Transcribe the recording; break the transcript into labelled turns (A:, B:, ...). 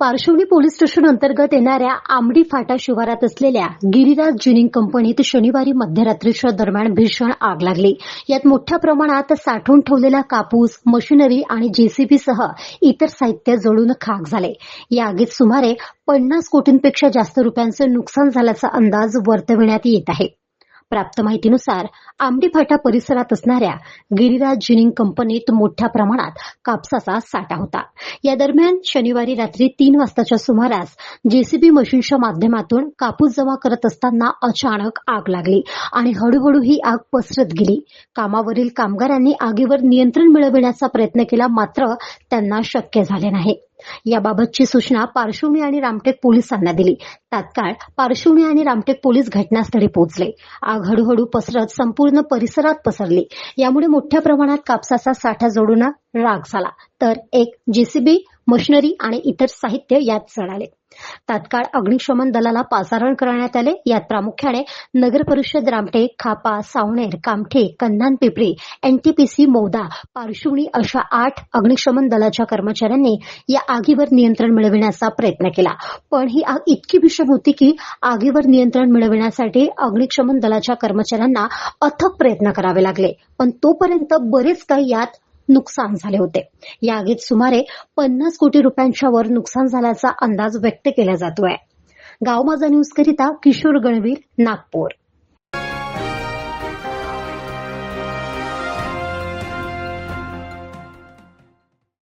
A: पार्श्वनी police station अंतर्गत येणाऱ्या आंबडी फाटा शिवारात असलेल्या गिरिराज जिनिंग कंपनीत शनिवारी मध्यरात्रीच्या दरम्यान भीषण आग लागली. यात मोठ्या प्रमाणात साठवून ठेवलेला कापूस मशिनरी आणि जेसीबीसह इतर साहित्य जळून खाक झाले. या आगीत सुमारे पन्नास कोटींपेक्षा जास्त रुपयांचं नुकसान झाल्याचा अंदाज वर्तविण्यात येत आहे. प्राप्त माहितीनुसार आंबडी फाटा परिसरात असणाऱ्या गिरिराज जिनिंग कंपनीत मोठ्या प्रमाणात कापसाचा साठा होता. या दरम्यान शनिवारी रात्री तीन वाजताच्या सुमारास जेसीबी मशीनच्या माध्यमातून कापूस जमा करत असताना अचानक आग लागली आणि हळूहळू ही आग पसरत गेली. कामावरील कामगारांनी आगीवर नियंत्रण मिळविण्याचा प्रयत्न केला मात्र त्यांना शक्य झाले नाही. याबाबतची सूचना पार्श्वनी आणि रामटेक पोलिसांना दिली. तात्काळ पार्श्वनी आणि रामटेक पोलीस घटनास्थळी पोहोचले. आग हळूहळू पसरत संपूर्ण परिसरात पसरली. यामुळे मोठ्या प्रमाणात कापसाचा साठा जोडून राग झाला. तर एक जेसीबी मशिनरी आणि इतर साहित्य यात चढाले तात्काळ अग्निशमन दलाला पाचारण करण्यात आले. यात प्रामुख्याने नगर परिषद रामटेक खापा सावणेर कामठे कन्हान पिपरी एनटीपीसी मौदा पार्श्वनी अशा आठ अग्निशमन दलाच्या कर्मचाऱ्यांनी या आगीवर नियंत्रण मिळविण्याचा प्रयत्न केला. पण ही आग इतकी भीषण होती की आगीवर नियंत्रण मिळविण्यासाठी अग्निशमन दलाच्या कर्मचाऱ्यांना अथक प्रयत्न करावे लागले. पण तोपर्यंत बरेच काही यात नुकसान झाले होते. या आगीत सुमारे पन्नास कोटी रुपयांच्या वर नुकसान झाल्याचा अंदाज व्यक्त केला जातोय. गाव माझा न्यूज करिता किशोर गणवीर नागपूर.